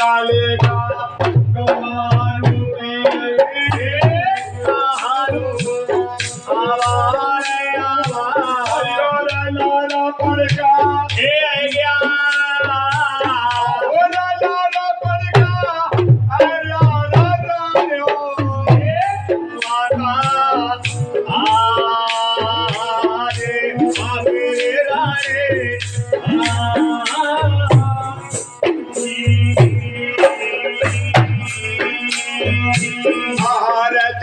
काले का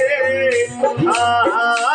আরে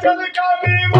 to the coffee.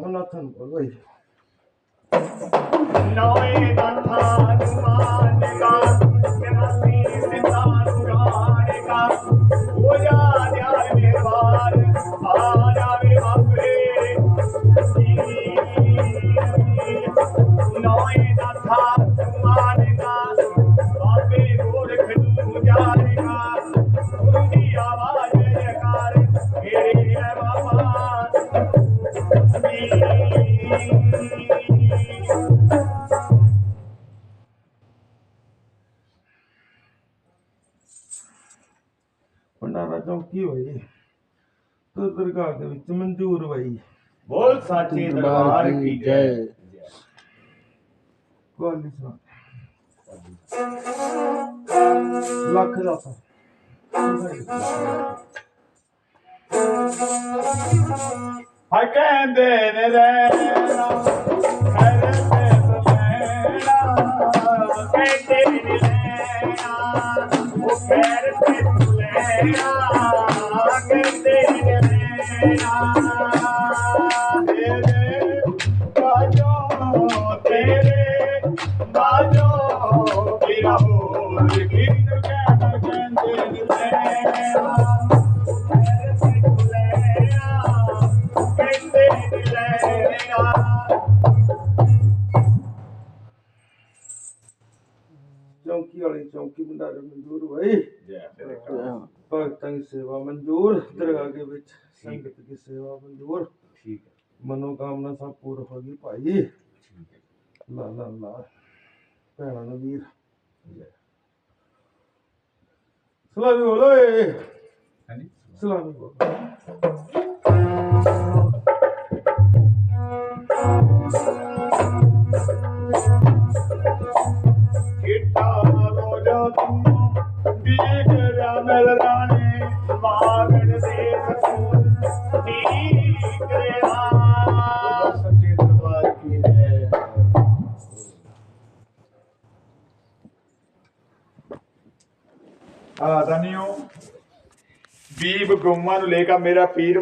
সনাতন বলবো এই নয় কথা ਭੰਡਾਰਾ ਚੌਕੀ ਹੋਈ ਤੋ ਦਰਗਾਹ ਦੇ ਵਿੱਚ ਮਨਜ਼ੂਰ ਹੋਈ ਬੋਲ ਸਾਚੇ ਦਰਬਾਰ ਕੀ ਜੈ ਕੋਲੀ ਸੁਣਾ ਲੱਖ ਦਾ ਸਾ ਹਾਏ ਕਹਿੰਦੇ ਨੇ ਰਹਿਣਾ ਚੌਕੀ ਵਾਲੀ ਚੌਕੀ ਭੰਡਾਰੇ ਮਨਜ਼ੂਰ ਹੋਈ ਭਗਤਾਂ ਦੀ ਸੇਵਾ ਮਨਜ਼ੂਰ ਦਰਗਾਹ ਦੇ ਵਿੱਚ ਸੰਗਤ ਦੀ ਸੇਵਾ ਮਨਜ਼ੂਰ। ਠੀਕ ਹੈ। ਮਨੋਕਾਮਨਾ ਸਭ ਪੂਰ ਹੋ ਗਈ ਭਾਈ। ਲਾ ਲਾ ਲਾ। ਭੈਣਾਂ ਨੂੰ ਵੀਰ। Selamat malam. Selamat malam. vivo como um leca, meira piro,